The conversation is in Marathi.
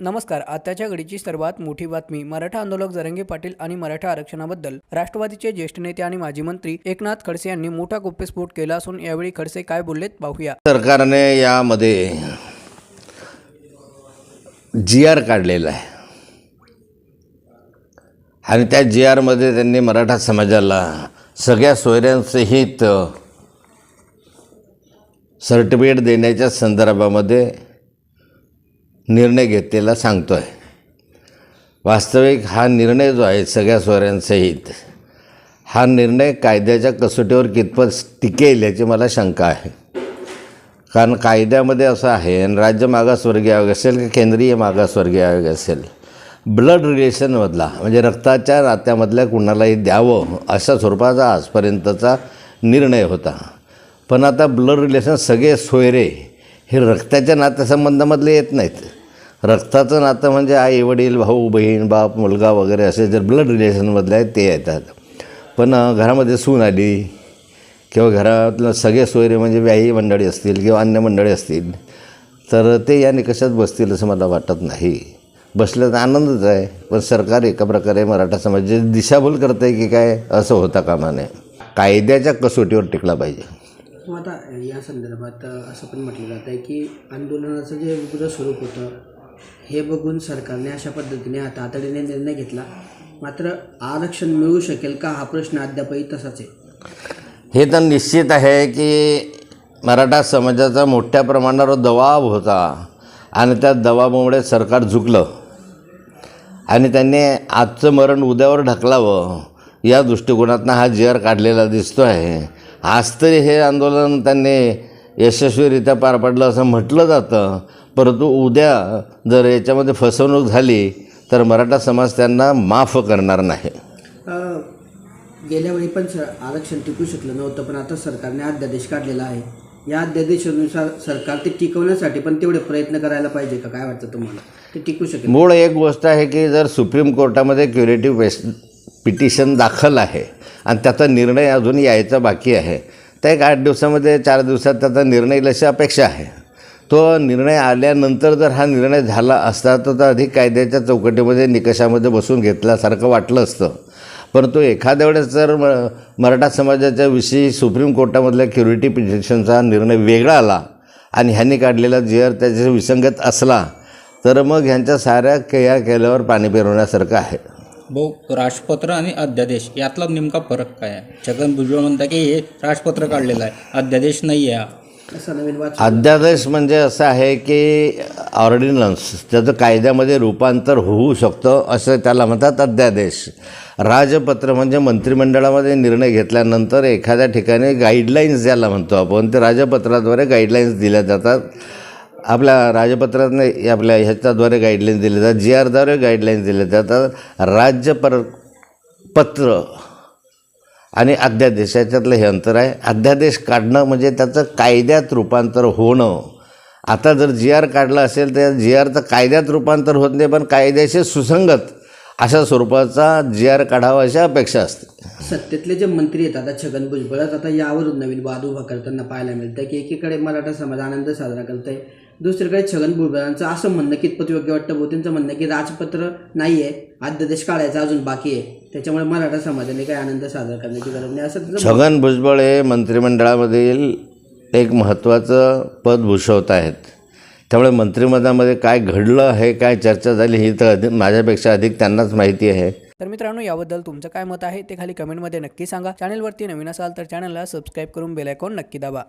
नमस्कार आताच्या घडीची सर्वात मोठी बातमी मराठा आंदोलक जरंगे पाटील आणि मराठा आरक्षणाबद्दल राष्ट्रवादीचे ज्येष्ठ नेते आणि माजी मंत्री एकनाथ खडसे यांनी मोठा गोप्यस्फोट केला असून यावेळी खडसे काय बोललेत पाहूया. सरकारने यामध्ये जी आर काढलेला आहे. आणि त्या जी आरमध्ये त्यांनी मराठा समाजाला सगळ्या सोयऱ्यांसहित सर्टिफिकेट देण्याच्या संदर्भामध्ये निर्णय घेतलेला सांगतो आहे वास्तविक हा निर्णय जो आहे सगळ्या सोयऱ्यांसहित हा निर्णय कायद्याच्या कसोटीवर कितपत टिकेल याची मला शंका आहे. कारण कायद्यामध्ये असं आहे आणि राज्य मागासवर्गीय आयोग असेल की केंद्रीय मागासवर्गीय आयोग असेल ब्लड रिलेशनमधला म्हणजे रक्ताच्या नात्यामधल्या कुणालाही द्यावं अशा स्वरूपाचा आजपर्यंतचा निर्णय होता. पण आता ब्लड रिलेशन सगळे सोयरे हे रक्ताच्या नात्यासंबंधामधले येत नाहीत. रक्ताचं नातं म्हणजे आई वडील भाऊ बहीण बाप मुलगा वगैरे असे जर ब्लड रिलेशनमधले आहेत ते येतात. पण घरामध्ये सून आली किंवा घरातलं सगळे सोयरे म्हणजे व्याही मंडळी असतील किंवा अन्य मंडळी असतील तर ते या निकषात बसतील असं मला वाटत नाही. बसलं तर आनंदच आहे पण सरकार एका प्रकारे मराठा समाजाची दिशाभूल करतं आहे की काय असं होता कामा नये. कायद्याच्या कसोटीवर टिकला पाहिजे. मग आता या संदर्भात असं पण म्हटलं जातं आहे की आंदोलनाचं जे उग्र स्वरूप होतं हे बघून सरकारने अशा पद्धतीने तातडीने निर्णय घेतला. मात्र आरक्षण मिळू शकेल का हा प्रश्न अद्यापही तसाच आहे? हे तर निश्चित आहे की मराठा समाजाचा मोठ्या प्रमाणावर दबाव होता आणि त्या दबावामुळे सरकार झुकलं. आणि त्यांनी आजचं मरण उद्यावर ढकलावं या दृष्टिकोनातनं हा जी आर काढलेला दिसतो आहे आज तरी हे आंदोलन त्यांनी यशस्वीरित्या पार पडलं असं म्हटलं जातं. परंतु उद्या जर याच्यामध्ये फसवणूक झाली तर मराठा समाज त्यांना माफ करणार नाही. गेल्या वेळी पण स आरक्षण टिकू शकलं नव्हतं पण आता सरकारने अध्यादेश काढलेला आहे. या अध्यादेशानुसार सरकार ते टिकवण्यासाठी पण तेवढे प्रयत्न करायला पाहिजे का? काय वाटतं तुम्हाला? ते टिकू शकेल. मूळ एक गोष्ट आहे की जर सुप्रीम कोर्टामध्ये क्युरेटिव्ह पेस पिटिशन दाखल आहे आणि त्याचा निर्णय अजून यायचा बाकी आहे. त्या एक आठ दिवसामध्ये चार दिवसात त्याचा निर्णय येईल अशी अपेक्षा आहे. तो निर्णय आल्यानंतर जर हा निर्णय झाला असता तर अधिक कायद्याच्या चौकटीमध्ये निकषामध्ये बसून घेतल्यासारखं वाटलं असतं. परंतु एखाद्या वेळेस जर म मराठा समाजाच्या विषयी सुप्रीम कोर्टामधल्या क्युरिटी पिटिशनचा निर्णय वेगळा आला आणि ह्यांनी काढलेला जी त्याच्याशी विसंगत असला तर मग ह्यांच्या साऱ्या केया केल्यावर पाणी पिरवण्यासारखं आहे. भाऊ राजपत्र आणि अध्यादेश यातला नेमका फरक काय आहे? छगन भुजबळ म्हणता की हे राजपत्र काढलेलं आहे अध्यादेश नाही आहे हा. असं नवीन वाच अध्यादेश म्हणजे असं आहे की ऑर्डिनन्स त्याचं कायद्यामध्ये रूपांतर होऊ शकतं असं त्याला म्हणतात अध्यादेश. राजपत्र म्हणजे मंत्रिमंडळामध्ये निर्णय घेतल्यानंतर एखाद्या ठिकाणी गाईडलाईन्स ज्याला म्हणतो आपण ते राजपत्राद्वारे गाईडलाईन्स दिल्या जातात. आपल्या राजपत्रातने आपल्या ह्याच्याद्वारे गाईडलाईन दिले जातात जी आरद्वारे गाईडलाईन दिले जातात. राज्यपर पत्र आणि अध्यादेश याच्यातलं हे अंतर आहे. अध्यादेश काढणं म्हणजे त्याचं कायद्यात रूपांतर होणं. आता जर जी आर काढला असेल तर जी आरचं कायद्यात रूपांतर होत नाही पण कायद्याशी सुसंगत अशा स्वरूपाचा जी आर काढावा अशी अपेक्षा असते. सत्तेतले जे मंत्री आहेत आता छगन भुजबळच आता यावरून नवीन वाद उभा करताना पाहायला मिळतं की एकीकडे मराठा समाज आनंद साजरा करत आहे दुसरीकडे छगन भुजबळांचं असं म्हणणं कितपत योग्य वाटतं भाऊ त्यांचं म्हणणं आहे की राजपत्र नाही आहे अध्यादेश काढायचा अजून बाकी आहे. त्याच्यामुळे मराठा समाजाने काही आनंद साजरा करण्याची गरज नाही. असं छगन भुजबळ हे मंत्रिमंडळामधील एक महत्त्वाचं पद भूषवत आहेत. त्यामुळे मंत्रिमंडळामध्ये काय घडलं हे काय चर्चा झाली ही तर अधिक माझ्यापेक्षा अधिक त्यांनाच माहिती आहे. तर मित्रांनो याबद्दल तुमचं काय मत आहे ते खाली कमेंटमध्ये नक्की सांगा. चॅनलवरती नवीन असाल तर चॅनलला सबस्क्राईब करून बेल आयकॉन नक्की दाबा.